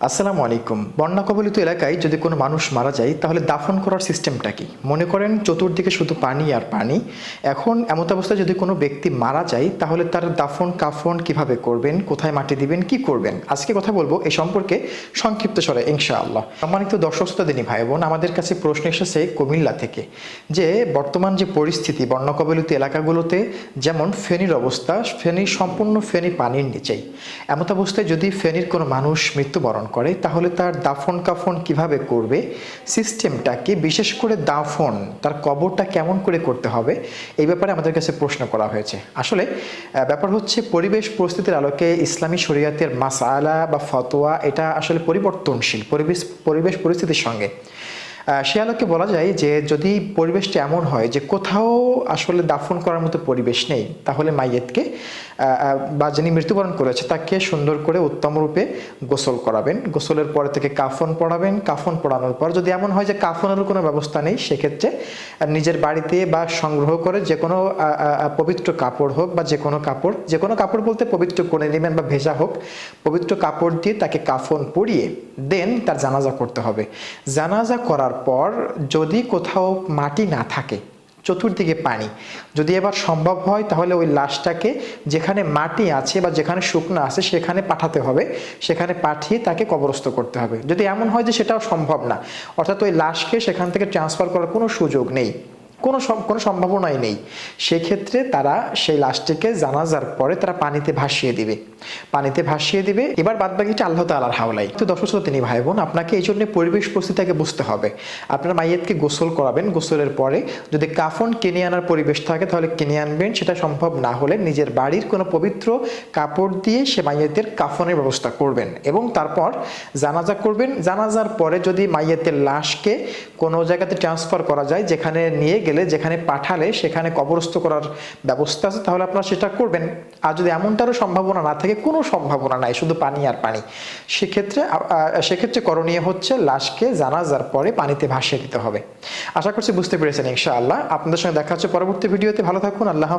আসসালামু আলাইকুম। বন্যা কবলিত এলাকায় যদি কোনো মানুষ মারা যায়, তাহলে দাফন করার সিস্টেমটা কি? মনে করেন চতুর্দিকে শুধু পানি আর পানি। এখন এমত অবস্থায় যদি কোনো ব্যক্তি মারা যায়, তাহলে তার দাফন, কাফন কীভাবে করবেন? কোথায় মাটি দিবেন? কি করবেন? আজকে কথা বলব এ সম্পর্কে সংক্ষিপ্ত স্বরে, ইনশাআল্লাহ। সম্মানিত দর্শক দিনী ভাই বোন আমাদের কাছে প্রশ্ন এসেছে কুমিল্লা থেকে যে, বর্তমান যে পরিস্থিতি বন্যা কবলিত এলাকাগুলোতে, যেমন ফেনীর অবস্থা, ফেনী সম্পূর্ণ ফেনী পানির নিচেই। এমত অবস্থায় যদি ফেনীর কোনো মানুষ মৃত্যুবরণ করে, তাহলে তার দাফন কাফন কীভাবে করবে? সিস্টেমটা কি? বিশেষ করে দাফন, তার কবরটা কেমন করে করতে হবে? এই ব্যাপারে আমাদের কাছে প্রশ্ন করা হয়েছে। আসলে ব্যাপার হচ্ছে পরিবেশ পরিস্থিতির আলোকে ইসলামী শরীয়তের মাসালা বা ফতোয়া, এটা আসলে পরিবর্তনশীল পরিবেশ পরিবেশ পরিস্থিতির সঙ্গে। সে আলোকে বলা যায় যে যদি পরিবেশটা এমন হয় যে কোথাও আসলে দাফন করার মতো পরিবেশ নেই, তাহলে মাইয়েতকে বা যিনি মৃত্যুবরণ করেছে তাকে সুন্দর করে উত্তম রূপে গোসল করাবেন। গোসলের পরে থেকে কাফন পড়াবেন কাফন পড়ানোর পর যদি এমন হয় যে কাফনেরও কোনো ব্যবস্থা নেই, সেক্ষেত্রে নিজের বাড়িতে বা সংগ্রহ করে যে কোনো পবিত্র কাপড় হোক বা যে কোনো কাপড়, যে কোনো কাপড় বলতে পবিত্র করে নেবেন বা ভেজা হোক, পবিত্র কাপড় দিয়ে তাকে কাফন পরিয়ে দেন, তার জানাজা করতে হবে। জানাজা করার পর যদি কোথাও মাটি না থাকে, চতুর্দিকে পানি, যদি এবার সম্ভব হয় তাহলে ওই লাশটাকে যেখানে মাটি আছে বা যেখানে শুকনো আছে সেখানে পাঠাতে হবে, সেখানে পাঠিয়ে তাকে কবরস্থ করতে হবে। যদি এমন হয় যে সেটাও সম্ভব না, অর্থাৎ ওই লাশকে সেখান থেকে ট্রান্সফার করার কোনো সুযোগ নেই, কোনো কোনো সম্ভাবনাই নেই, সেক্ষেত্রে তারা সেই লাশটিকে জানাজার পরে তারা পানিতে ভাসিয়ে দিবে। পানিতে ভাসিয়ে দিবে। এবার বাদ বাকিটা আল্লাহ তালার হাওলাই তো দর্শক শ্রোতা তিনি ভাই বোন আপনাকে এই জন্য পরিবেশ পরিস্থিতিকে বুঝতে হবে। আপনার মাইয়েতকে গোসল করাবেন, গোসলের পরে যদি কাফন কিনে আনার পরিবেশ থাকে তাহলে কিনে আনবেন। সেটা সম্ভব না হলে নিজের বাড়ির কোনো পবিত্র কাপড় দিয়ে সে মাইয়েতের কাফনের ব্যবস্থা করবেন এবং তারপর জানাজা করবেন। জানাজার পরে যদি মাইয়েতের লাশকে কোনো জায়গাতে ট্রান্সফার করা যায়, যেখানে নিয়ে গেলে, যেখানে পাঠালে, সেখানে কবরস্থ করার ব্যবস্থা আছে, তাহলে আপনারা সেটা করবেন। আর যদি এমনটারও সম্ভাবনা না থাকে কোনো সম্ভাবনা নাই, শুধু পানি আর পানি। সেক্ষেত্রে সেক্ষেত্রে করণীয় হচ্ছে লাশকে জানাজার পরে পানিতে ভাসিয়ে দিতে হবে। আশা করছি বুঝতে পেরেছেন ইনশাআল্লাহ। আপনাদের সঙ্গে দেখা হচ্ছে পরবর্তী ভিডিওতে। ভালো থাকুন, আল্লাহ